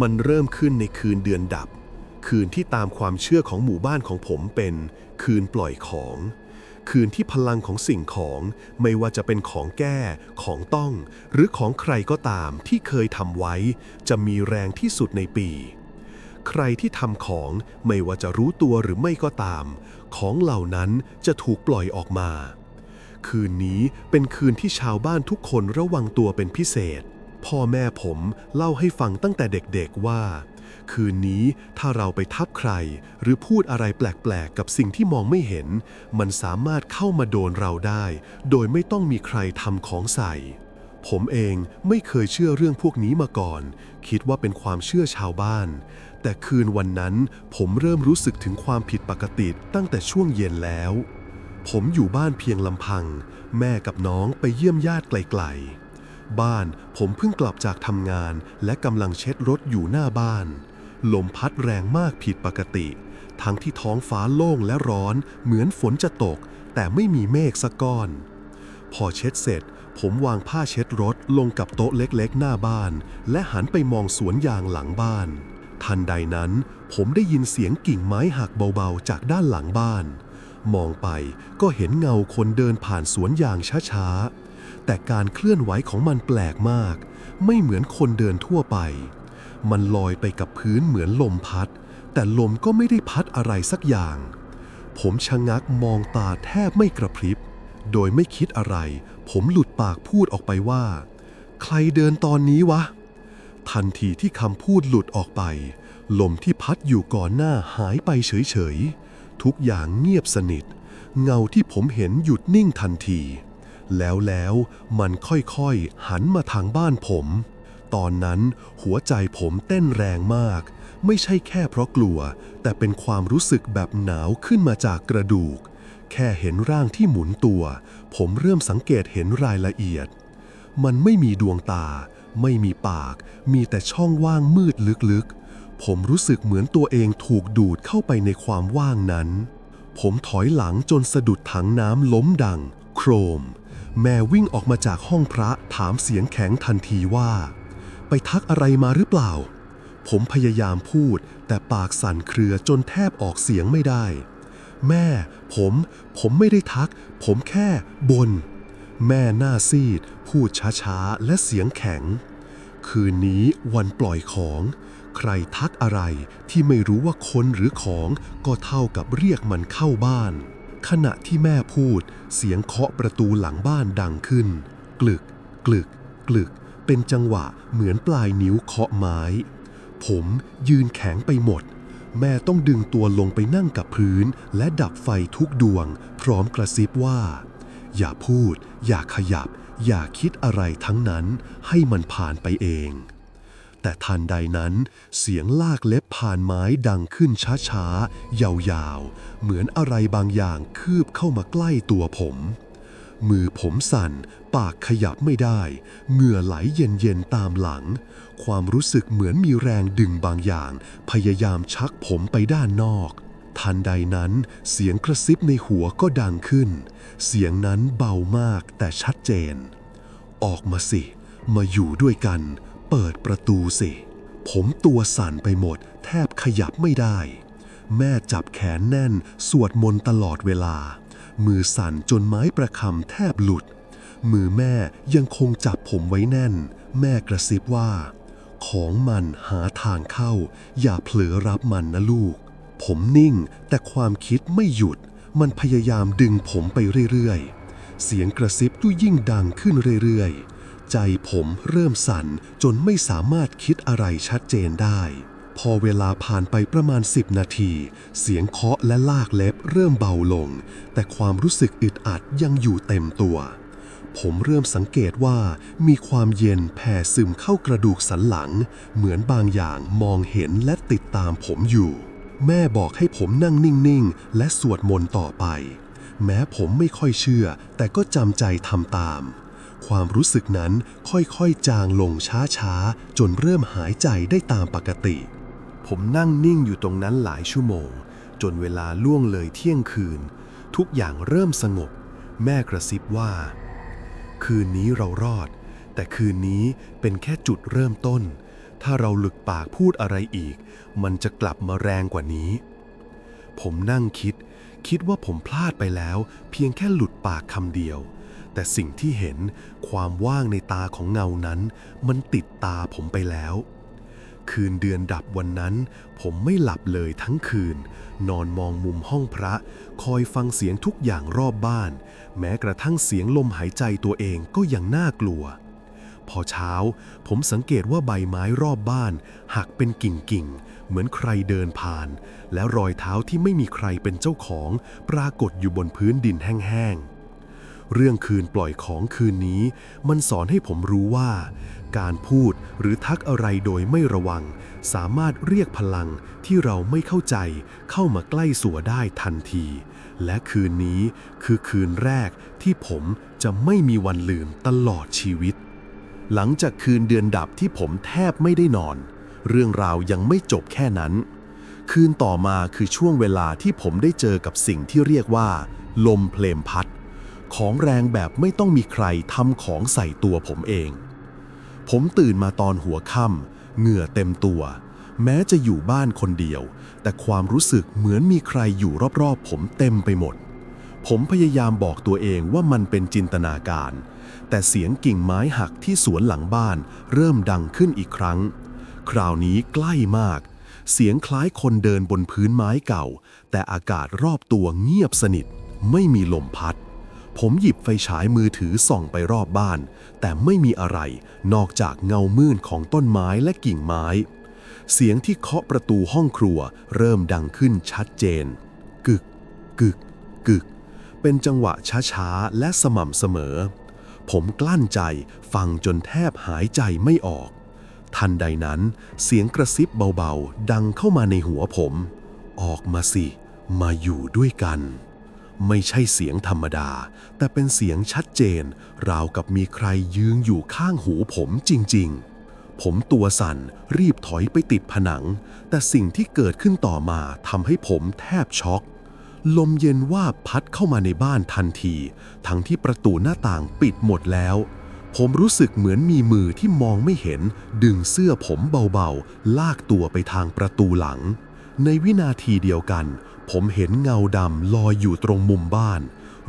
มันเริ่มขึ้นในคืนเดือนดับ คืนที่ตามความเชื่อของหมู่บ้านของผมเป็น คืนปล่อยของ คืนที่พลังของสิ่งของไม่ว่าจะเป็นของแก้ ของต้อง หรือของใครก็ตามที่เคยทำไว้ จะมีแรงที่สุดในปี ใครที่ทำของไม่ว่าจะรู้ตัวหรือไม่ก็ตาม ของเหล่านั้นจะถูกปล่อยออกมา คืนนี้เป็นคืนที่ชาวบ้านทุกคนระวังตัวเป็นพิเศษ พ่อแม่ผมเล่าให้ฟังตั้งแต่เด็กๆว่า คืนนี้ถ้าเราไปทับใคร หรือพูดอะไรแปลกๆ กับสิ่งที่มองไม่เห็น มันสามารถเข้ามาโดนเราได้ โดยไม่ต้องมีใครทำของใส่ ผมเองไม่เคยเชื่อเรื่องพวกนี้มาก่อน คิดว่าเป็นความเชื่อชาวบ้าน แต่คืนวันนั้นผมเริ่มรู้สึกถึงความผิดปกติตั้งแต่ช่วงเย็นแล้ว ผมอยู่บ้านเพียงลำพัง แม่กับน้องไปเยี่ยมญาติไกลๆ บ้าน ผมเพิ่งกลับจากทำงาน และกำลังเช็ดรถอยู่หน้าบ้าน ลมพัดแรงมากผิดปกติ ทั้งที่ท้องฟ้าโล่งและร้อน เหมือนฝนจะตก แต่ไม่มีเมฆสักก้อน พอเช็ดเสร็จ ผมวางผ้าเช็ดรถลงกับโต๊ะเล็กๆ หน้าบ้าน และหันไปมองสวนยางหลังบ้าน ทันใดนั้น ผมได้ยินเสียงกิ่งไม้หักเบาๆ จากด้านหลังบ้าน มองไปก็เห็นเงาคนเดินผ่านสวนยางช้าๆ แต่การเคลื่อนไหวของมันแปลกมาก ไม่เหมือนคนเดินทั่วไป มันลอยไปกับพื้นเหมือนลมพัด แต่ลมก็ไม่ได้พัดอะไรสักอย่าง ผมชะงักมองตาแทบไม่กระพริบ โดยไม่คิดอะไร ผมหลุดปากพูดออกไปว่า ใครเดินตอนนี้วะ ทันทีที่คำพูดหลุดออกไป ลมที่พัดอยู่ก่อนหน้าหายไปเฉยๆ ทุกอย่างเงียบสนิท เงาที่ผมเห็นหยุดนิ่งทันที แล้วแล้วมันค่อยๆหันมาทางบ้านผม ตอนนั้นหัวใจผมเต้นแรงมาก ไม่ใช่แค่เพราะกลัว แต่เป็นความรู้สึกแบบหนาวขึ้นมาจากกระดูก แค่เห็นร่างที่หมุนตัว ผมเริ่มสังเกตเห็นรายละเอียด มันไม่มีดวงตา ไม่มีปาก มีแต่ช่องว่างมืดลึกๆ ผมรู้สึกเหมือนตัวเองถูกดูดเข้าไปในความว่างนั้น ผมถอยหลังจนสะดุดถังน้ำล้มดัง โครม แม่วิ่งออกมาจากห้องพระถามเสียงแข็งทันทีว่า ไปทักอะไรมาหรือเปล่า ผมพยายามพูด แต่ปากสั่นเครือจนแทบออกเสียงไม่ได้ แม่ ผม ผมไม่ได้ทัก ผมแค่บน แม่หน้าซีด พูดช้าๆ และเสียงแข็ง คืนนี้วันปล่อยของ ใครทักอะไรที่ไม่รู้ว่าคนหรือของก็เท่ากับเรียกมันเข้าบ้าน ขณะที่แม่พูด เสียงเคาะประตูหลังบ้านดังขึ้น กลึก กลึก กลึก เป็นจังหวะเหมือนปลายนิ้วเคาะไม้ ผมยืนแข็งไปหมด แม่ต้องดึงตัวลงไปนั่งกับพื้น และดับไฟทุกดวง พร้อมกระซิบว่า อย่าพูด อย่าขยับ อย่าคิดอะไรทั้งนั้น ให้มันผ่านไปเอง แต่ทันใดนั้น เสียงลากเล็บผ่านไม้ดังขึ้นช้าๆ ยาวๆ เหมือนอะไรบางอย่างคืบเข้ามาใกล้ตัวผม มือผมสั่น ปากขยับไม่ได้ เหงื่อไหลเย็นๆ ตามหลัง ความรู้สึกเหมือนมีแรงดึงบางอย่าง พยายามชักผมไปด้านนอกทันใดนั้นเสียงกระซิบในหัวก็ดังขึ้น เสียงนั้นเบามากแต่ชัดเจน ออกมาสิ มาอยู่ด้วยกัน เปิดประตูสิ ผมตัวสั่นไปหมด แทบขยับไม่ได้ แม่จับแขนแน่น สวดมนต์ตลอดเวลา มือสั่นจนไม้ประคำแทบหลุด มือแม่ยังคงจับผมไว้แน่น แม่กระซิบว่า ของมันหาทางเข้า อย่าเผลอรับมันนะลูก ผมนิ่งแต่ความคิดไม่หยุด มันพยายามดึงผมไปเรื่อยๆ เสียงกระซิบก็ยิ่งดังขึ้นเรื่อยๆ ใจผมเริ่มสั่นจนไม่สามารถคิดอะไรชัดเจนได้ พอเวลาผ่านไปประมาณ 10 นาที เสียงเคาะและลากเล็บเริ่มเบาลง แต่ความรู้สึกอึดอัดยังอยู่เต็มตัว ผมเริ่มสังเกตว่ามีความเย็นแผ่ซึมเข้ากระดูกสันหลัง เหมือนบางอย่างมองเห็นและติดตามผมอยู่ แม่บอกให้ผมนั่งนิ่งๆ และสวดมนต์ต่อไป แม้ผมไม่ค่อยเชื่อ แต่ก็จำใจทำตาม ความรู้สึกนั้นค่อยๆ จางลงช้าๆ จนเริ่มหายใจได้ตามปกติ ผมนั่งนิ่งอยู่ตรงนั้นหลายชั่วโมง จนเวลาล่วงเลยเที่ยงคืน ทุกอย่างเริ่มสงบ แม่กระซิบว่า คืนนี้เรารอด แต่คืนนี้เป็นแค่จุดเริ่มต้น ถ้าเราหลึกปากพูดอะไรอีก มันจะกลับมาแรงกว่านี้ ผมนั่งคิด คิดว่าผมพลาดไปแล้ว เพียงแค่หลุดปากคำเดียว แต่สิ่งที่เห็นความว่างในตาของเงานั้น มันติดตาผมไปแล้ว คืนเดือนดับวันนั้น ผมไม่หลับเลยทั้งคืน นอนมองมุมห้องพระ คอยฟังเสียงทุกอย่างรอบบ้าน แม้กระทั่งเสียงลมหายใจตัวเองก็ยังน่ากลัว พอเช้า ผมสังเกตว่าใบไม้รอบบ้าน หักเป็นกิ่งๆ เหมือนใครเดินผ่าน และรอยเท้าที่ไม่มีใครเป็นเจ้าของ ปรากฏอยู่บนพื้นดินแห้งๆ เรื่องคืนปล่อยของคืนนี้ มันสอนให้ผมรู้ว่า การพูดหรือทักอะไรโดยไม่ระวัง สามารถเรียกพลังที่เราไม่เข้าใจ เข้ามาใกล้สัวได้ทันที และคืนนี้คือคืนแรกที่ผมจะไม่มีวันลืมตลอดชีวิต หลังจากคืนเดือนดับที่ผมแทบไม่ได้นอน เรื่องราวยังไม่จบแค่นั้น คืนต่อมาคือช่วงเวลาที่ผมได้เจอกับสิ่งที่เรียกว่า ลมเพลมพัด ของแรงแบบไม่ต้องมีใครทำของใส่ตัวผมเอง ผมตื่นมาตอนหัวค่ำเหงื่อเต็มตัว แม้จะอยู่บ้านคนเดียว แต่ความรู้สึกเหมือนมีใครอยู่รอบๆ ผมเต็มไปหมด ผมพยายามบอกตัวเองว่ามันเป็นจินตนาการ แต่เสียงกิ่งไม้หักที่สวนหลังบ้าน เริ่มดังขึ้นอีกครั้ง คราวนี้ใกล้มาก เสียงคล้ายคนเดินบนพื้นไม้เก่า แต่อากาศรอบตัวเงียบสนิทไม่มีลมพัด ผมหยิบไฟฉายมือถือส่องไปรอบบ้าน แต่ไม่มีอะไรนอกจากเงามืดของต้นไม้และกิ่งไม้ เสียงที่เคาะประตูห้องครัวเริ่มดังขึ้นชัดเจน กึก กึก กึก เป็นจังหวะช้าๆ และสม่ำเสมอ ผมกลั้นใจฟังจนแทบหายใจไม่ออก ทันใดนั้นเสียงกระซิบเบาๆ ดังเข้ามาในหัวผม ออกมาสิ มาอยู่ด้วยกัน ไม่ใช่เสียงธรรมดา แต่เป็นเสียงชัดเจน ราวกับมีใครยืนอยู่ข้างหูผมจริง ๆ ผมตัวสั่นรีบถอยไปติดผนัง แต่สิ่งที่เกิดขึ้นต่อมาทำให้ผมแทบช็อกลมเย็นว่าพัดเข้ามาในบ้านทันที ทั้งที่ประตูหน้าต่างปิดหมดแล้ว ผมรู้สึกเหมือนมีมือที่มองไม่เห็น ดึงเสื้อผมเบาๆ ลากตัวไปทางประตูหลัง ในวินาทีเดียวกัน ผมเห็นเงาดำลอยอยู่ตรงมุมบ้าน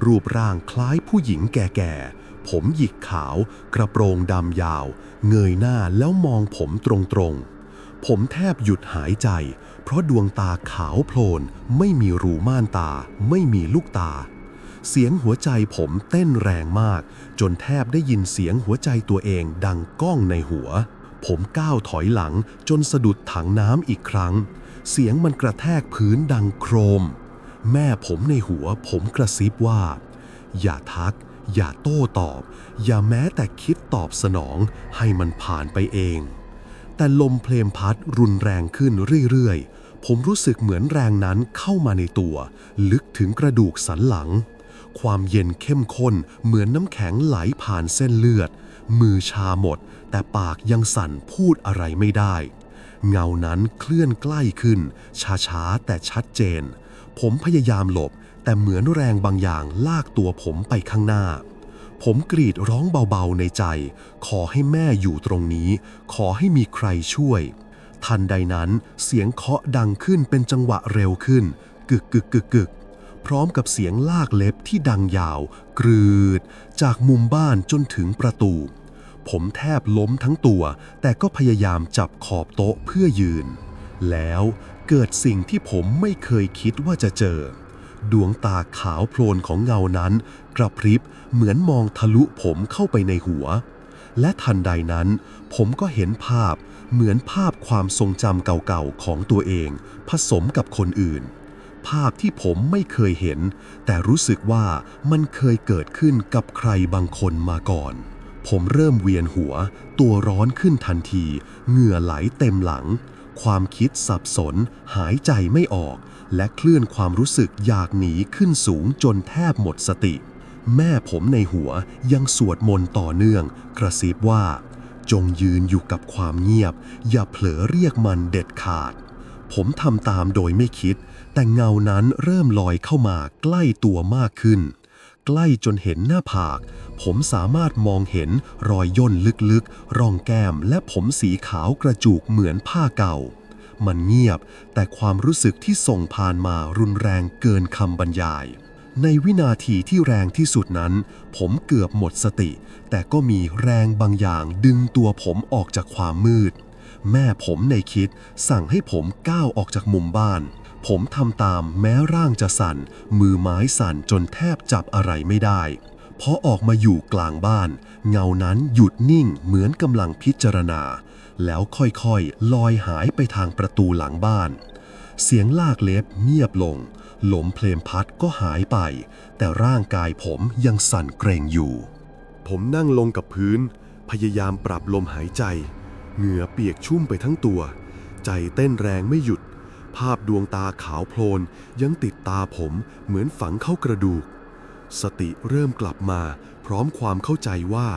รูปร่างคล้ายผู้หญิงแก่ๆ ผมหยิกขาว กระโปรงดำยาว เงยหน้าแล้วมองผมตรงๆ ผมแทบหยุดหายใจ เพราะดวงตาขาวโพลน ไม่มีรูม่านตา ไม่มีลูกตา เสียงหัวใจผมเต้นแรงมาก จนแทบได้ยินเสียงหัวใจตัวเองดังก้องในหัว ผมก้าวถอยหลังจนสะดุดถังน้ำอีกครั้ง เสียงมันกระแทกพื้นดังโครม แม่ผมในหัวผมกระซิบว่า อย่าทัก อย่าโต้ตอบ อย่าแม้แต่คิดตอบสนองให้มันผ่านไปเอง แต่ลมเพลมพัดรุนแรงขึ้นเรื่อยๆ ผมรู้สึกเหมือนแรงนั้นเข้ามาในตัว ลึกถึงกระดูกสันหลัง ความเย็นเข้มข้นเหมือนน้ำแข็งไหลผ่านเส้นเลือด มือชาหมด แต่ปากยังสั่นพูดอะไรไม่ได้ เงานั้นเคลื่อนใกล้ขึ้น ช้าๆ แต่ชัดเจน ผมพยายามหลบ แต่เหมือนแรงบางอย่างลากตัวผมไปข้างหน้า ผมกรีดร้องเบาๆในใจ ขอให้แม่อยู่ตรงนี้ ขอให้มีใครช่วย ทันใดนั้นเสียงเคาะดังขึ้นเป็นจังหวะเร็วขึ้น กึกกึกกึกกึกพร้อมกับเสียงลากเล็บที่ดังยาว กรืด จากมุมบ้านจนถึงประตู ผมแทบล้มทั้งตัว แต่ก็พยายามจับขอบโต๊ะเพื่อยืน แล้วเกิดสิ่งที่ผมไม่เคยคิดว่าจะเจอ ดวงตาขาวโพลนของเงานั้น กระพริบเหมือนมองทะลุผมเข้าไปในหัว และทันใดนั้น ผมก็เห็นภาพเหมือนภาพความทรงจำเก่าๆของตัวเอง ผสมกับคนอื่น ภาพที่ผมไม่เคยเห็น แต่รู้สึกว่ามันเคยเกิดขึ้นกับใครบางคนมาก่อน ผมเริ่มเวียนหัว ตัวร้อนขึ้นทันที เหงื่อไหลเต็มหลัง ความคิดสับสน หายใจไม่ออก และเคลื่อนความรู้สึกอยากหนีขึ้นสูงจนแทบหมดสติ แม่ผมในหัวยังสวดมนต์ต่อเนื่อง กระซิบว่า จงยืนอยู่กับความเงียบ อย่าเผลอเรียกมันเด็ดขาด ผมทำตามโดยไม่คิด แต่เงานั้นเริ่มลอยเข้ามาใกล้ตัวมากขึ้น ใกล้จนเห็นหน้าผาก ผมสามารถมองเห็นรอยย่นลึกๆ ร่องแก้มและผมสีขาวกระจุกเหมือนผ้าเก่า มันเงียบ แต่ความรู้สึกที่ส่งผ่านมารุนแรงเกินคำบรรยาย ในวินาทีที่แรงที่สุดนั้น ผมเกือบหมดสติ แต่ก็มีแรงบางอย่างดึงตัวผมออกจากความมืด แม่ผมในคิดสั่งให้ผมก้าวออกจากมุมบ้าน ผมทำตามแม้ร่างจะสั่น มือไม้สั่นจนแทบจับอะไรไม่ได้พอออกมาอยู่กลางบ้าน เงานั้นหยุดนิ่งเหมือนกำลังพิจารณา แล้วค่อยๆ ลอยหายไปทางประตูหลังบ้าน เสียงลากเล็บเงียบลง หลมเพลมพัดก็หายไป แต่ร่างกายผมยังสั่นเกรงอยู่ ผมนั่งลงกับพื้น พยายามปรับลมหายใจ เหงื่อเปียกชุ่มไปทั้งตัว ใจเต้นแรงไม่หยุด ภาพดวงตาขาวโพลนยังติดตาผมเหมือนฝังเข้ากระดูก สติเริ่มกลับมาพร้อมความเข้าใจว่า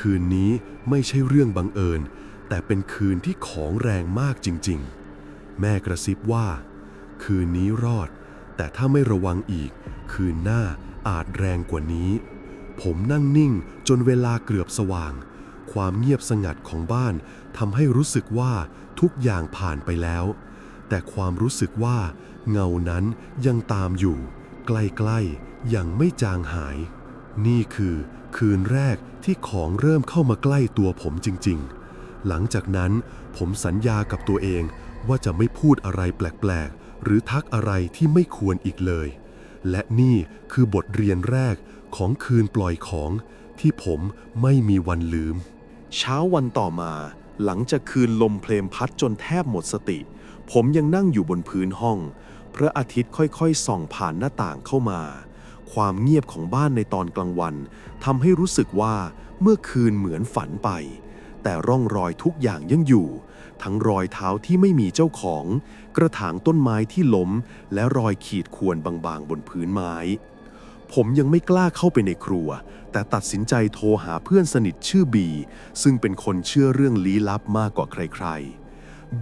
คืนนี้ไม่ใช่เรื่องบังเอิญ แต่เป็นคืนที่ของแรงมากจริงๆ แม่กระซิบว่า คืนนี้รอด แต่ถ้าไม่ระวังอีก คืนหน้าอาจแรงกว่านี้ ผมนั่งนิ่งจนเวลาเกือบสว่าง ความเงียบสงัดของบ้านทำให้รู้สึกว่าทุกอย่างผ่านไปแล้ว แต่ความรู้สึกว่าเงานั้นยังตามอยู่ ใกล้ๆยังไม่จางหาย นี่คือคืนแรกที่ของเริ่มเข้ามาใกล้ตัวผมจริงๆ หลังจากนั้นผมสัญญากับตัวเองว่าจะไม่พูดอะไรแปลกๆ หรือทักอะไรที่ไม่ควรอีกเลย และนี่คือบทเรียนแรกของคืนปล่อยของที่ผมไม่มีวันลืม เช้าวันต่อมาหลังจากคืนลมเพลมพัดจนแทบหมดสติ ผมยังนั่งอยู่บนพื้นห้อง พระอาทิตย์ค่อยๆ ส่องผ่านหน้าต่างเข้ามา ความเงียบของบ้านในตอนกลางวันทำให้รู้สึกว่าเมื่อคืนเหมือนฝันไป แต่ร่องรอยทุกอย่างยังอยู่ ทั้งรอยเท้าที่ไม่มีเจ้าของ กระถางต้นไม้ที่ล้ม และรอยขีดข่วนบางๆ บนพื้นไม้ ผมยังไม่กล้าเข้าไปในครัว แต่ตัดสินใจโทรหาเพื่อนสนิทชื่อบี ซึ่งเป็นคนเชื่อเรื่องลี้ลับมากกว่าใครๆ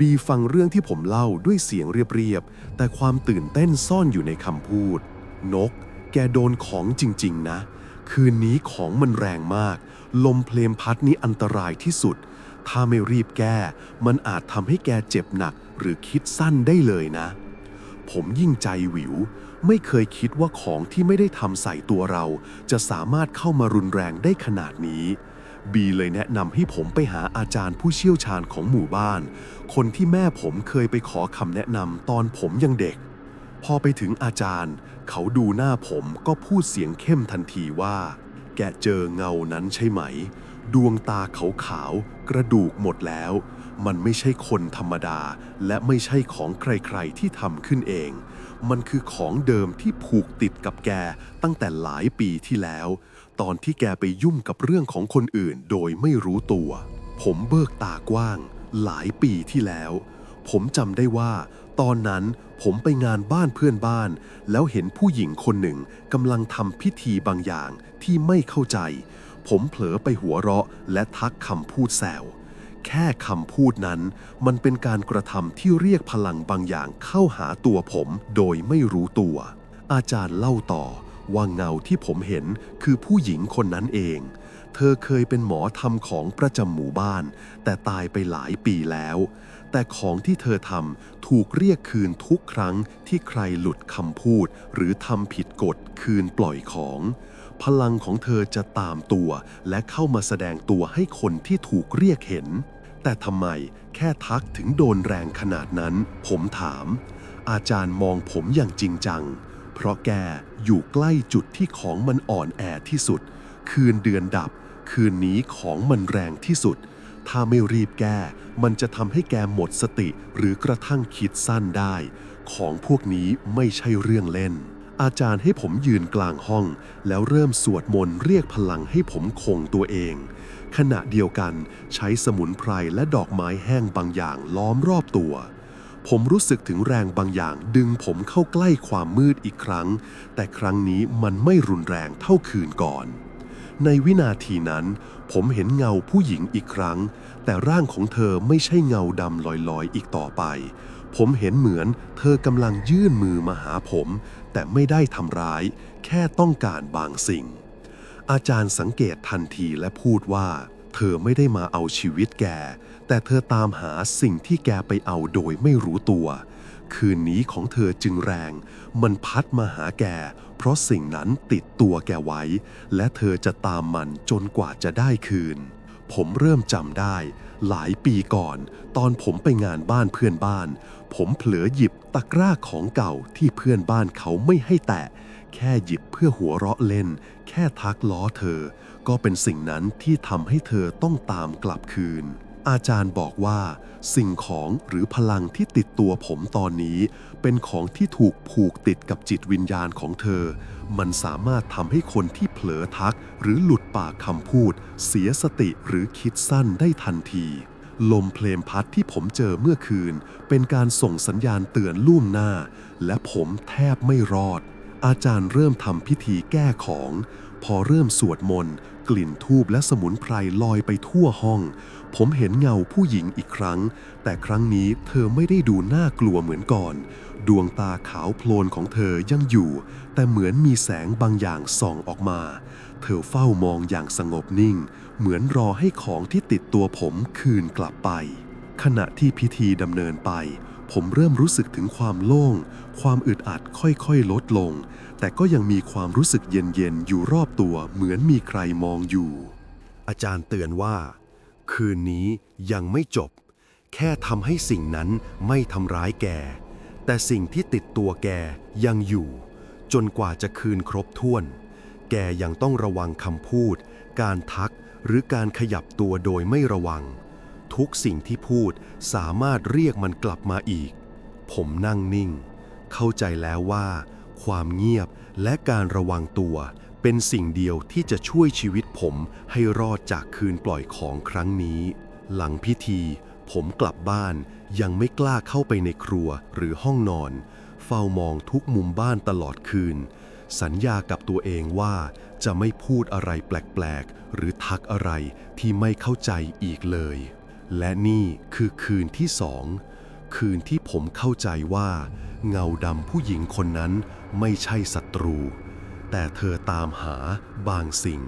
บีฟังเรื่องที่ผมเล่าด้วยเสียงเรียบๆ แต่ความตื่นเต้นซ่อนอยู่ในคำพูด นก แกโดนของจริง ๆ นะ คืนนี้ของมันแรงมาก ลมเพลมพัดนี้อันตรายที่สุด ถ้าไม่รีบแก้ มันอาจทำให้แกเจ็บหนักหรือคิดสั้นได้เลยนะ ผมยิ่งใจหวิว ไม่เคยคิดว่าของที่ไม่ได้ทำใส่ตัวเรา จะสามารถเข้ามารุนแรงได้ขนาดนี้ บีเลยแนะนำให้ผมไปหาอาจารย์ผู้เชี่ยวชาญของหมู่บ้าน คนที่แม่ผมเคยไปขอคำแนะนำตอนผมยังเด็ก พอไปถึงอาจารย์ เขาดูหน้าผมก็พูดเสียงเข้มทันทีว่า แกเจอเงานั้นใช่ไหม ดวงตาขาวๆกระดูกหมดแล้ว มันไม่ใช่คนธรรมดา และไม่ใช่ของใครๆที่ทำขึ้นเอง มันคือของเดิมที่ผูกติดกับแกตั้งแต่หลายปีที่แล้ว ตอนที่แกไปยุ่งกับเรื่องของคนอื่นโดยไม่รู้ตัว ผมเบิกตากว้าง หลายปีที่แล้ว ผมจำได้ว่า ตอนนั้นผมไปงานบ้านเพื่อนบ้าน แล้วเห็นผู้หญิงคนหนึ่งกำลังทำพิธีบางอย่างที่ไม่เข้าใจ ผมเผลอไปหัวเราะและทักคำพูดแซวแค่คำพูดนั้น มันเป็นการกระทำที่เรียกพลังบางอย่างเข้าหาตัวผมโดยไม่รู้ตัว อาจารย์เล่าต่อ ว่าเงาที่ผมเห็นคือผู้หญิงคนนั้นเอง เธอเคยเป็นหมอทำของประจำหมู่บ้าน แต่ตายไปหลายปีแล้ว แต่ของที่เธอทำถูกเรียกคืนทุกครั้งที่ใครหลุดคำพูด หรือทำผิดกฎคืนปล่อยของพลังของเธอจะตามตัว และเข้ามาแสดงตัวให้คนที่ถูกเรียกเห็น แต่ทำไมแค่ทักถึงโดนแรงขนาดนั้น ผมถาม อาจารย์มองผมอย่างจริงจัง เพราะแก อยู่ใกล้จุดที่ของมันอ่อนแอที่สุด คืนเดือนดับ คืนนี้ของมันแรงที่สุด ถ้าไม่รีบแก้ มันจะทำให้แกหมดสติหรือกระทั่งคิดสั้นได้ ของพวกนี้ไม่ใช่เรื่องเล่น อาจารย์ให้ผมยืนกลางห้อง แล้วเริ่มสวดมนต์เรียกพลังให้ผมคงตัวเอง ขณะเดียวกันใช้สมุนไพรและดอกไม้แห้งบางอย่างล้อมรอบตัว ผมรู้สึกถึงแรงบางอย่างดึงผมเข้าใกล้ความมืดอีกครั้ง แต่ครั้งนี้มันไม่รุนแรงเท่าคืนก่อน ในวินาทีนั้น ผมเห็นเงาผู้หญิงอีกครั้ง แต่ร่างของเธอไม่ใช่เงาดำลอยๆ อีกต่อไป ผมเห็นเหมือนเธอกำลังยื่นมือมาหาผม แต่ไม่ได้ทำร้าย แค่ต้องการบางสิ่ง อาจารย์สังเกตทันทีและพูดว่า เธอไม่ได้มาเอาชีวิตแก แต่เธอตามหาสิ่งที่แกไปเอาโดยไม่รู้ตัว คืนนี้ของเธอจึงแรง มันพัดมาหาแก เพราะสิ่งนั้นติดตัวแกไว้ และเธอจะตามมันจนกว่าจะได้คืน ผมเริ่มจำได้ หลายปีก่อน ตอนผมไปงานบ้านเพื่อนบ้าน ผมเผลอหยิบตะกร้าของเก่าที่เพื่อนบ้านเขาไม่ให้แตะ แค่หยิบเพื่อหัวเราะเล่น แค่ทักล้อเธอ ก็เป็นสิ่งนั้นที่ทำให้เธอต้องตามกลับคืน อาจารย์บอกว่า สิ่งของหรือพลังที่ติดตัวผมตอนนี้ เป็นของที่ถูกผูกติดกับจิตวิญญาณของเธอ มันสามารถทำให้คนที่เผลอทัก หรือหลุดปากคำพูด เสียสติหรือคิดสั้นได้ทันที ลมเพลมพัดที่ผมเจอเมื่อคืน เป็นการส่งสัญญาณเตือนล่วงหน้า และผมแทบไม่รอด อาจารย์เริ่มทำพิธีแก้ของ พอเริ่มสวดมนต์กลิ่นทูบและสมุนไพรลอยไปทั่วห้อง ผมเห็นเงาผู้หญิงอีกครั้ง แต่ครั้งนี้เธอไม่ได้ดูน่ากลัวเหมือนก่อน ดวงตาขาวโพลนของเธอยังอยู่ แต่เหมือนมีแสงบางอย่างส่องออกมา เธอเฝ้ามองอย่างสงบนิ่ง เหมือนรอให้ของที่ติดตัวผมคืนกลับไป ขณะที่พิธีดำเนินไป ผมเริ่มรู้สึกถึงความโล่ง ความอึดอัดค่อยๆ ลดลง แต่ก็ยังมีความรู้สึกเย็นๆอยู่รอบตัวเหมือนมีใครมองอยู่ อาจารย์เตือนว่า คืนนี้ยังไม่จบ แค่ทำให้สิ่งนั้นไม่ทำร้ายแก แต่สิ่งที่ติดตัวแกยังอยู่ จนกว่าจะคืนครบถ้วน แกยังต้องระวังคำพูด การทักหรือการขยับตัวโดยไม่ระวัง ทุกสิ่งที่พูดสามารถเรียกมันกลับมาอีก ผมนั่งนิ่ง เข้าใจแล้วว่า ความเงียบและการระวังตัว เป็นสิ่งเดียวที่จะช่วยชีวิตผมให้รอดจากคืนปล่อยของครั้งนี้ หลังพิธี ผมกลับบ้านยังไม่กล้าเข้าไปในครัวหรือห้องนอน เฝ้ามองทุกมุมบ้านตลอดคืน สัญญากับตัวเองว่าจะไม่พูดอะไรแปลกๆ หรือทักอะไรที่ไม่เข้าใจอีกเลย และนี่คือคืนที่สองคืนที่ผมเข้าใจว่า เงาดำผู้หญิงคนนั้นไม่ใช่ศัตรู แต่เธอตามหาบางสิ่ง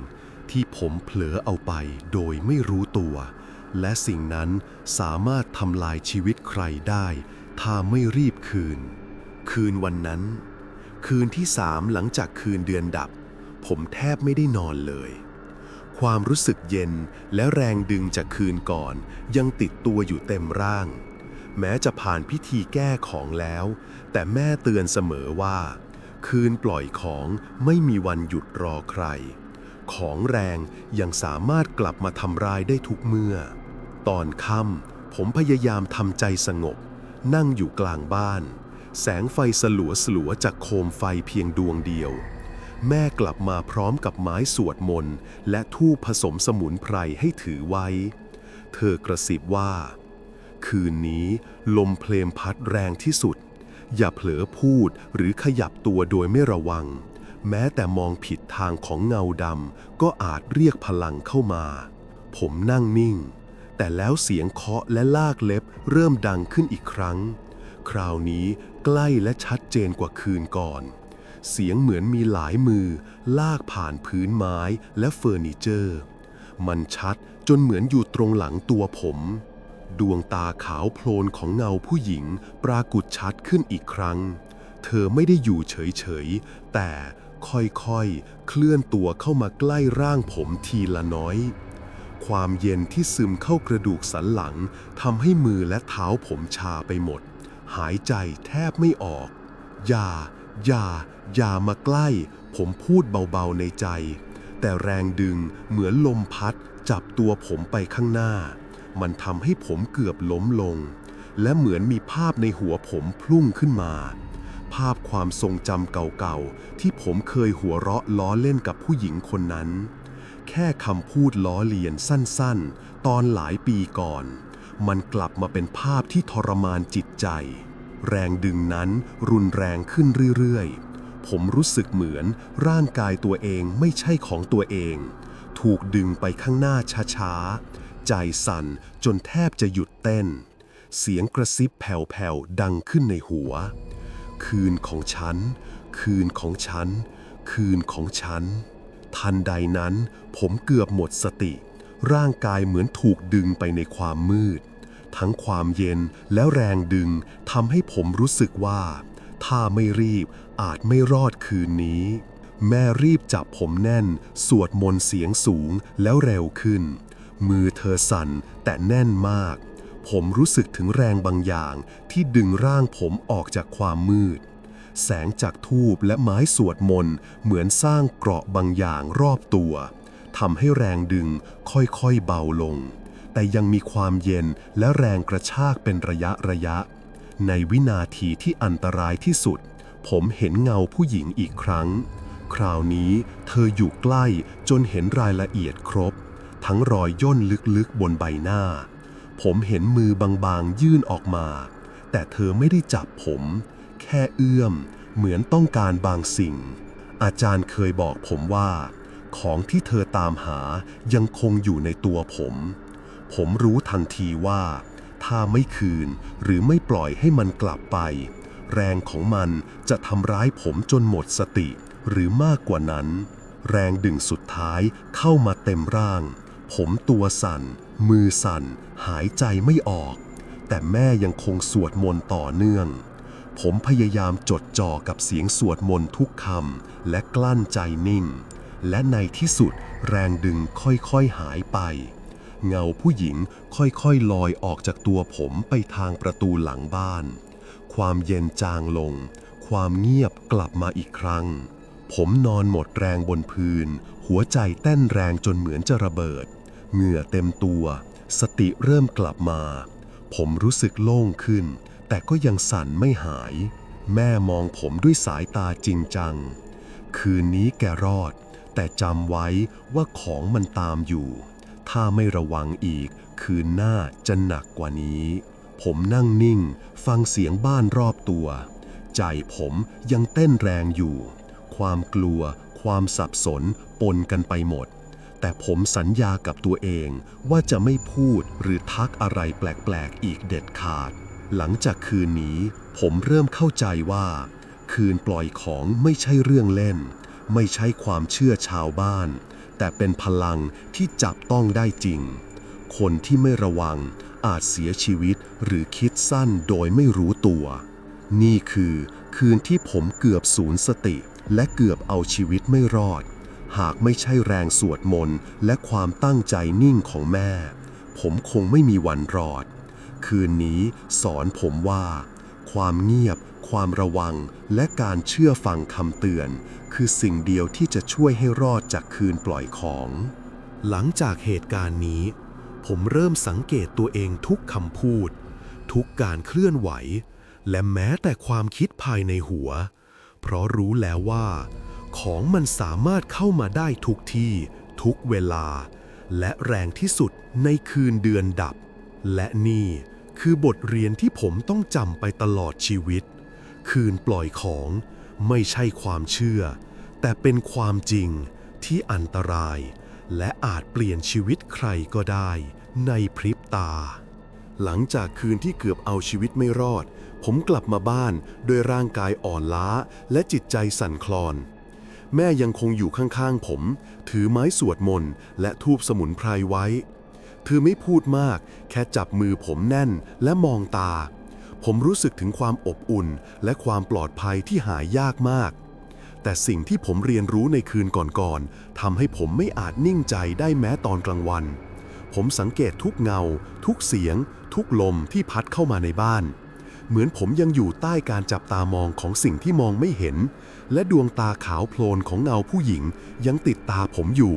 ที่ผมเผลอเอาไปโดยไม่รู้ตัว และสิ่งนั้นสามารถทำลายชีวิตใครได้ ถ้าไม่รีบคืน คืนวันนั้น คืนที่สามหลังจากคืนเดือนดับ ผมแทบไม่ได้นอนเลย ความรู้สึกเย็นและแรงดึงจากคืนก่อน ยังติดตัวอยู่เต็มร่าง แม้จะผ่านพิธีแก้ของแล้ว แต่แม่เตือนเสมอว่า คืนปล่อยของไม่มีวันหยุดรอใคร ของแรงยังสามารถกลับมาทำร้ายได้ทุกเมื่อ ตอนค่ำผมพยายามทำใจสงบ นั่งอยู่กลางบ้าน แสงไฟสลัวสลัวๆจากโคมไฟเพียงดวงเดียว แม่กลับมาพร้อมกับไม้สวดมนต์และทูปผสมสมุนไพรให้ถือไว้ เธอกระซิบว่า คืนนี้ลมเพลมพัดแรงที่สุด อย่าเผลอพูดหรือขยับตัวโดยไม่ระวัง แม้แต่มองผิดทางของเงาดำก็อาจเรียกพลังเข้ามา ผมนั่งนิ่ง แต่แล้วเสียงเคาะและลากเล็บเริ่มดังขึ้นอีกครั้ง คราวนี้ใกล้และชัดเจนกว่าคืนก่อน เสียงเหมือนมีหลายมือ ลากผ่านพื้นไม้และเฟอร์นิเจอร์ มันชัดจนเหมือนอยู่ตรงหลังตัวผม ดวงตาขาวโพลนของเงาผู้หญิงปรากฏชัดขึ้นอีกครั้ง เธอไม่ได้อยู่เฉยๆ แต่ค่อยๆ เคลื่อนตัวเข้ามาใกล้ร่างผมทีละน้อย ความเย็นที่ซึมเข้ากระดูกสันหลังทำให้มือและเท้าผมชาไปหมด หายใจแทบไม่ออก อย่า อย่า อย่ามาใกล้ ผมพูดเบาๆในใจ แต่แรงดึงเหมือนลมพัดจับตัวผมไปข้างหน้า มันทำให้ผมเกือบล้มลง และเหมือนมีภาพในหัวผมพุ่งขึ้นมา ภาพความทรงจำเก่าๆ ที่ผมเคยหัวเราะล้อเล่นกับผู้หญิงคนนั้น แค่คำพูดล้อเลียนสั้นๆ ตอนหลายปีก่อน มันกลับมาเป็นภาพที่ทรมานจิตใจ แรงดึงนั้นรุนแรงขึ้นเรื่อยๆ ผมรู้สึกเหมือนร่างกายตัวเองไม่ใช่ของตัวเอง ถูกดึงไปข้างหน้าช้าๆ ใจสั่นจนแทบจะหยุดเต้น เสียงกระซิบแผ่วๆดังขึ้นในหัว คืนของฉัน คืนของฉัน คืนของฉัน ทันใดนั้นผมเกือบหมดสติ ร่างกายเหมือนถูกดึงไปในความมืด ทั้งความเย็นและแรงดึงทำให้ผมรู้สึกว่า ถ้าไม่รีบอาจไม่รอดคืนนี้แม่รีบจับผมแน่น สวดมนต์เสียงสูงแล้วเร็วขึ้น มือเธอสั่นแต่แน่นมาก ผมรู้สึกถึงแรงบางอย่างที่ดึงร่างผมออกจากความมืด แสงจากทูบและไม้สวดมนต์เหมือนสร้างเกราะบางอย่างรอบตัวทำให้แรงดึงค่อยๆเบาลง แต่ยังมีความเย็นและแรงกระชากเป็นระยะระยะ ในวินาทีที่อันตรายที่สุด ผมเห็นเงาผู้หญิงอีกครั้ง คราวนี้เธออยู่ใกล้จนเห็นรายละเอียดครบ ทั้งรอยย่นลึกๆบนใบหน้า ผมเห็นมือบางๆ ยื่นออกมา แต่เธอไม่ได้จับผม แค่เอื้อม เหมือนต้องการบางสิ่ง อาจารย์เคยบอกผมว่า ของที่เธอตามหายังคงอยู่ในตัวผม ผมรู้ทันทีว่า ถ้าไม่คืนหรือไม่ปล่อยให้มันกลับไป แรงของมันจะทำร้ายผมจนหมดสติ หรือมากกว่านั้นแรงดึงสุดท้ายเข้ามาเต็มร่าง ผมตัวสั่น มือสั่น หายใจไม่ออก แต่แม่ยังคงสวดมนต์ต่อเนื่อง ผมพยายามจดจ่อกับเสียงสวดมนต์ทุกคำและกลั้นใจนิ่ง และในที่สุดแรงดึงค่อยๆหายไป เงาผู้หญิงค่อยๆลอยออกจากตัวผมไปทางประตูหลังบ้าน ความเย็นจางลง ความเงียบกลับมาอีกครั้ง ผมนอนหมดแรงบนพื้น หัวใจเต้นแรงจนเหมือนจะระเบิด เหงื่อเต็มตัว สติเริ่มกลับมา ผมรู้สึกโล่งขึ้น แต่ก็ยังสั่นไม่หาย แม่มองผมด้วยสายตาจริงจัง คืนนี้แกรอด แต่จำไว้ว่าของมันตามอยู่ ถ้าไม่ระวังอีก คืนหน้าจะหนักกว่านี้ ผมนั่งนิ่ง ฟังเสียงบ้านรอบตัว ใจผมยังเต้นแรงอยู่ ความกลัว ความสับสน ปนกันไปหมด แต่ผมสัญญากับตัวเองว่าจะไม่พูดหรือทักอะไรแปลกๆ อีกเด็ดขาด หลังจากคืนนี้ ผมเริ่มเข้าใจว่า คืนปล่อยของไม่ใช่เรื่องเล่น ไม่ใช่ความเชื่อชาวบ้าน แต่เป็นพลังที่จับต้องได้จริง คนที่ไม่ระวังอาจเสียชีวิตหรือคิดสั้นโดยไม่รู้ตัว นี่คือคืนที่ผมเกือบสูญสติ และเกือบเอาชีวิตไม่รอด หากไม่ใช่แรงสวดมนต์และความตั้งใจนิ่งของแม่ ผมคงไม่มีวันรอด คืนนี้สอนผมว่า ความเงียบ ความระวัง และการเชื่อฟังคำเตือน คือสิ่งเดียวที่จะช่วยให้รอดจากคืนปล่อยของ หลังจากเหตุการณ์นี้ ผมเริ่มสังเกตตัวเองทุกคำพูด ทุกการเคลื่อนไหว และแม้แต่ความคิดภายในหัว เพราะรู้แล้วว่า ของมันสามารถเข้ามาได้ทุกที่ ทุกเวลา และแรงที่สุดในคืนเดือนดับ และนี่คือบทเรียนที่ผมต้องจำไปตลอดชีวิต คืนปล่อยของไม่ใช่ความเชื่อ แต่เป็นความจริงที่อันตราย และอาจเปลี่ยนชีวิตใครก็ได้ในพริบตา หลังจากคืนที่เกือบเอาชีวิตไม่รอด ผมกลับมาบ้านโดยร่างกายอ่อนล้าและจิตใจสั่นคลอน แม่ยังคงอยู่ข้างๆผม ถือไม้สวดมนต์และทูบสมุนไพรไว้ เธอไม่พูดมาก แค่จับมือผมแน่นและมองตา ผมรู้สึกถึงความอบอุ่นและความปลอดภัยที่หายากมาก แต่สิ่งที่ผมเรียนรู้ในคืนก่อนๆทำให้ผมไม่อาจนิ่งใจได้แม้ตอนกลางวัน ผมสังเกตทุกเงา ทุกเสียง ทุกลมที่พัดเข้ามาในบ้าน เหมือนผมยังอยู่ใต้การจับตามองของสิ่งที่มองไม่เห็น และดวงตาขาวโพลนของเงาผู้หญิงยังติดตาผมอยู่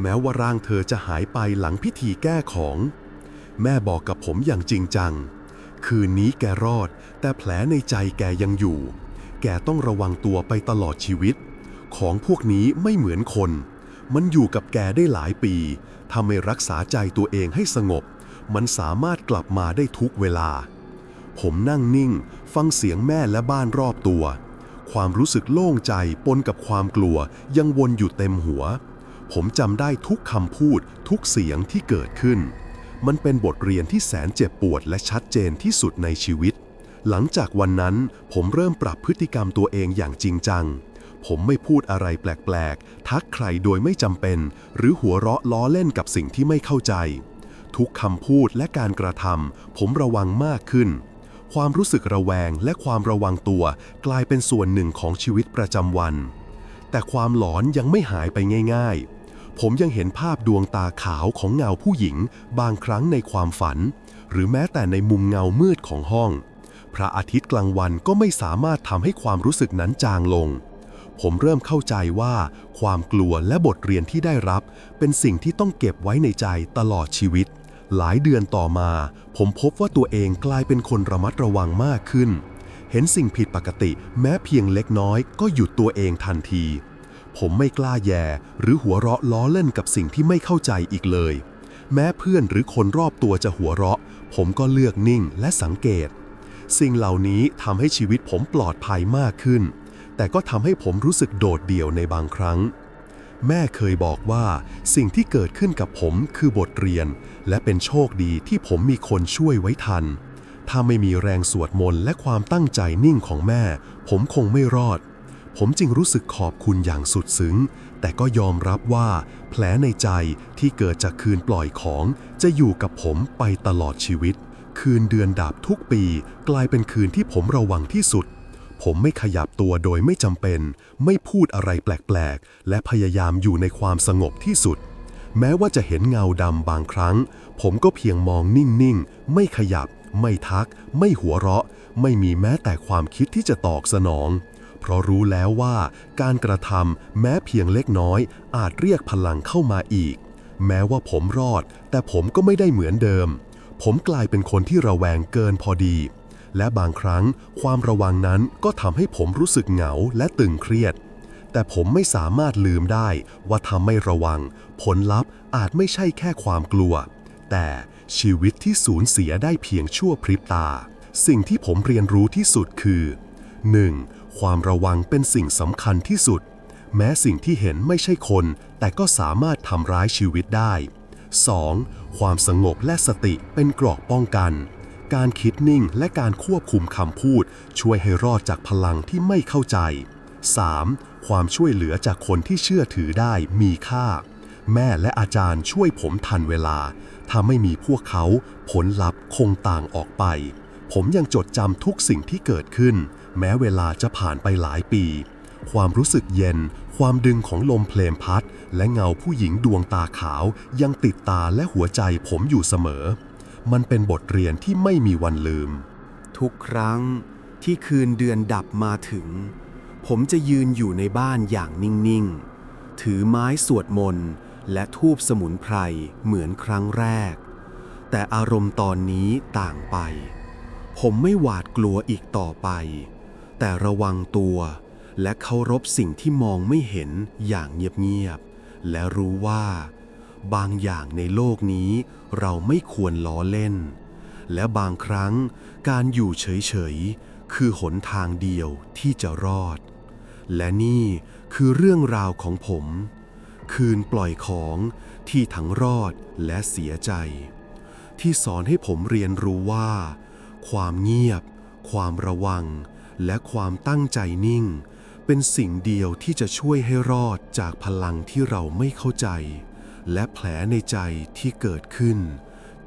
แม้ว่าร่างเธอจะหายไปหลังพิธีแก้ของ แม่บอกกับผมอย่างจริงจัง คืนนี้แกรอด แต่แผลในใจแกยังอยู่ แกต้องระวังตัวไปตลอดชีวิต ของพวกนี้ไม่เหมือนคน มันอยู่กับแกได้หลายปีถ้าไม่รักษาใจตัวเองให้สงบ มันสามารถกลับมาได้ทุกเวลา ผมนั่งนิ่ง ฟังเสียงแม่และบ้านรอบตัว ความรู้สึกโล่งใจปนกับความกลัวยังวนอยู่เต็มหัว ผมจำได้ทุกคำพูดทุกเสียงที่เกิดขึ้น มันเป็นบทเรียนที่แสนเจ็บปวดและชัดเจนที่สุดในชีวิต หลังจากวันนั้นผมเริ่มปรับพฤติกรรมตัวเองอย่างจริงจัง ผมไม่พูดอะไรแปลกๆ ทักใครโดยไม่จำเป็น หรือหัวเราะล้อเล่นกับสิ่งที่ไม่เข้าใจ ทุกคำพูดและการกระทำผมระวังมากขึ้น ความรู้สึกระแวงและความระวังตัวกลายเป็นส่วนหนึ่งของชีวิตประจำวัน แต่ความหลอนยังไม่หายไปง่าย ๆผมยังเห็นภาพดวงตาขาวของเงาผู้หญิง บางครั้งในความฝัน หรือแม้แต่ในมุมเงามืดของห้อง พระอาทิตย์กลางวันก็ไม่สามารถทำให้ความรู้สึกนั้นจางลง ผมเริ่มเข้าใจว่า ความกลัวและบทเรียนที่ได้รับ เป็นสิ่งที่ต้องเก็บไว้ในใจตลอดชีวิต หลายเดือนต่อมา ผมพบว่าตัวเองกลายเป็นคนระมัดระวังมากขึ้น เห็นสิ่งผิดปกติ แม้เพียงเล็กน้อย ก็หยุดตัวเองทันที ผมไม่กล้าแย่หรือหัวเราะล้อเล่นกับสิ่งที่ไม่เข้าใจอีกเลย แม้เพื่อนหรือคนรอบตัวจะหัวเราะ ผมก็เลือกนิ่งและสังเกต สิ่งเหล่านี้ทำให้ชีวิตผมปลอดภัยมากขึ้น แต่ก็ทำให้ผมรู้สึกโดดเดี่ยวในบางครั้ง แม่เคยบอกว่าสิ่งที่เกิดขึ้นกับผมคือบทเรียน และเป็นโชคดีที่ผมมีคนช่วยไว้ทัน ถ้าไม่มีแรงสวดมนต์และความตั้งใจนิ่งของแม่ ผมคงไม่รอด ผมจึงรู้สึกขอบคุณอย่างสุดซึ้ง แต่ก็ยอมรับว่า แผลในใจที่เกิดจากคืนปล่อยของ จะอยู่กับผมไปตลอดชีวิต คืนเดือนดาบทุกปี กลายเป็นคืนที่ผมระวังที่สุด ผมไม่ขยับตัวโดยไม่จำเป็น ไม่พูดอะไรแปลกๆ และพยายามอยู่ในความสงบที่สุด แม้ว่าจะเห็นเงาดำบางครั้ง ผมก็เพียงมองนิ่งๆ ไม่ขยับ ไม่ทัก ไม่หัวเราะ ไม่มีแม้แต่ความคิดที่จะตอบสนอง เพราะรู้แล้วว่าการกระทำแม้เพียงเล็กน้อย อาจเรียกพลังเข้ามาอีก แม้ว่าผมรอด แต่ผมก็ไม่ได้เหมือนเดิม ผมกลายเป็นคนที่ระแวงเกินพอดี และบางครั้งความระวังนั้นก็ทำให้ผมรู้สึกเหงาและตึงเครียด แต่ผมไม่สามารถลืมได้ว่าทำไม่ระวัง ผลลัพธ์อาจไม่ใช่แค่ความกลัว แต่ชีวิตที่สูญเสียได้เพียงชั่วพริบตา สิ่งที่ผมเรียนรู้ที่สุดคือ 1. ความระวังเป็นสิ่งสำคัญที่สุด แม้สิ่งที่เห็นไม่ใช่คน แต่ก็สามารถทำร้ายชีวิตได้ 2. ความสงบและสติเป็นเกราะป้องกัน การคิดนิ่งและการควบคุมคำพูด ช่วยให้รอดจากพลังที่ไม่เข้าใจ 3. ความช่วยเหลือจากคนที่เชื่อถือได้มีค่า แม่และอาจารย์ช่วยผมทันเวลา ถ้าไม่มีพวกเขา ผลลัพธ์คงต่างออกไป ผมยังจดจำทุกสิ่งที่เกิดขึ้น แม้เวลาจะผ่านไปหลายปี ความรู้สึกเย็น ความดึงของลมเพลมพัด และเงาผู้หญิงดวงตาขาวยังติดตาและหัวใจผมอยู่เสมอ มันเป็นบทเรียนที่ไม่มีวันลืม ทุกครั้งที่คืนเดือนดับมาถึง ผมจะยืนอยู่ในบ้านอย่างนิ่ง ๆ ถือไม้สวดมนต์และทูบสมุนไพรเหมือนครั้งแรก แต่อารมณ์ตอนนี้ต่างไป ผมไม่หวาดกลัวอีกต่อไป แต่ระวังตัวและเคารพสิ่งที่มองไม่เห็นอย่างเงียบ ๆ และรู้ว่า บางอย่างในโลกนี้เราไม่ควรล้อเล่น และบางครั้งการอยู่เฉยๆ คือหนทางเดียวที่จะรอด และนี่คือเรื่องราวของผม คืนปล่อยของที่ทั้งรอดและเสียใจ ที่สอนให้ผมเรียนรู้ว่า ความเงียบ ความระวัง และความตั้งใจนิ่ง เป็นสิ่งเดียวที่จะช่วยให้รอดจากพลังที่เราไม่เข้าใจ และแผลในใจที่เกิดขึ้น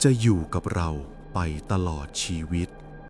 จะอยู่กับเราไปตลอดชีวิต